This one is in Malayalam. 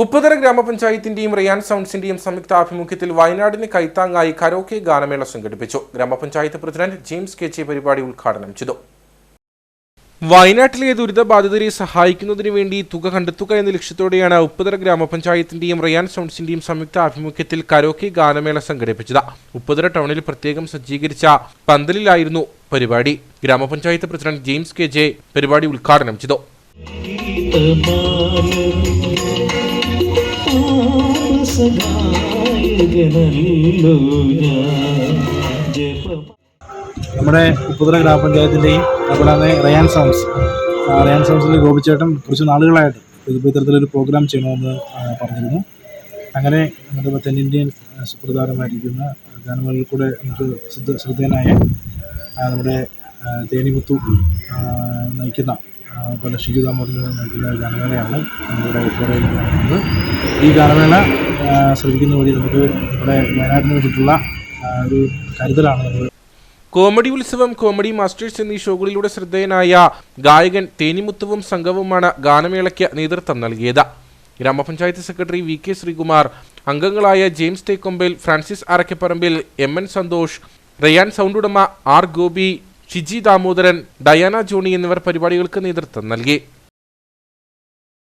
ഉപ്പുതര ഗ്രാമപഞ്ചായത്തിന്റെയും റിയാൻ സൗണ്ട്സിന്റെയും സംയുക്ത ആഭിമുഖ്യത്തിൽ വയനാടിന് കൈത്താങ്ങായി കരോക്കെ ഗാനമേള സംഘടിപ്പിച്ചു. ഗ്രാമപഞ്ചായത്ത് പ്രസിഡന്റ് ജെയിംസ് കെ പരിപാടി ഉദ്ഘാടനം ചെയ്തു. വയനാട്ടിലെ ദുരിതബാധിതരെ സഹായിക്കുന്നതിനു വേണ്ടി തുക കണ്ടെത്തുക എന്ന ലക്ഷ്യത്തോടെയാണ് ഉപ്പുതര ഗ്രാമപഞ്ചായത്തിന്റെയും റിയാൻ സൗണ്ട്സിന്റെയും സംയുക്ത ആഭിമുഖ്യത്തിൽ കരോക്കെ ഗാനമേള സംഘടിപ്പിച്ചത്. ഉപ്പുതര ടൗണിൽ പ്രത്യേകം സജ്ജീകരിച്ച പന്തലിലായിരുന്നു പരിപാടി. ഗ്രാമപഞ്ചായത്ത് പ്രസിഡന്റ് ജെയിംസ് കെ ജെ പരിപാടി ഉദ്ഘാടനം ചെയ്തു. നമ്മുടെ ഉപ്പുതറ ഗ്രാമപഞ്ചായത്തിന്റെയും അതുപോലെ റയാൻ സൗണ്ട്സ് റയാൻ സൗണ്ട്സിൽ ഗോപിച്ചേട്ടൻ കുറച്ച് നാളുകളായിട്ട് ഇതിപ്പോൾ ഇത്തരത്തിലൊരു പ്രോഗ്രാം ചെയ്യണമെന്ന് പറഞ്ഞിരുന്നു. അങ്ങനെ നമ്മുടെ തെന്നിന്ത്യൻ സുപ്രധാനമായിരിക്കുന്ന ഗാനങ്ങളിൽ കൂടെ നമുക്ക് ശ്രദ്ധ ശ്രദ്ധേയനായ നമ്മുടെ തേനിമുത്തു നയിക്കുന്ന പല പോലെ ഷിജു ദാമോദരൻ നയിക്കുന്ന ഗാനമേളയാണ് നമ്മുടെ നടക്കുന്നത് ഈ ഗാനമേള ആ, ശ്രദ്ധിക്കുന്ന വഴി നമുക്ക് നമ്മുടെ വയനാടിന് വേണ്ടിയിട്ടുള്ള ഒരു കരുതലാണ് നമ്മൾ കോമഡി ഉത്സവം കോമഡി മാസ്റ്റേഴ്സ് എന്നീ ഷോകളിലൂടെ ശ്രദ്ധേയനായ ഗായകൻ തേനിമുത്തുവും സംഘവുമാണ് ഗാനമേളയ്ക്ക് നേതൃത്വം നൽകിയത്. ഗ്രാമപഞ്ചായത്ത് സെക്രട്ടറി വി കെ ശ്രീകുമാർ അംഗങ്ങളായ James Thekkombel Francis Arakkaparambil M. N. Santhosh Ryan sound ഉടമ R. Gopi Shiji Damodaran Diana Johnny എന്നിവർ പരിപാടികൾക്ക് നേതൃത്വം നൽകി.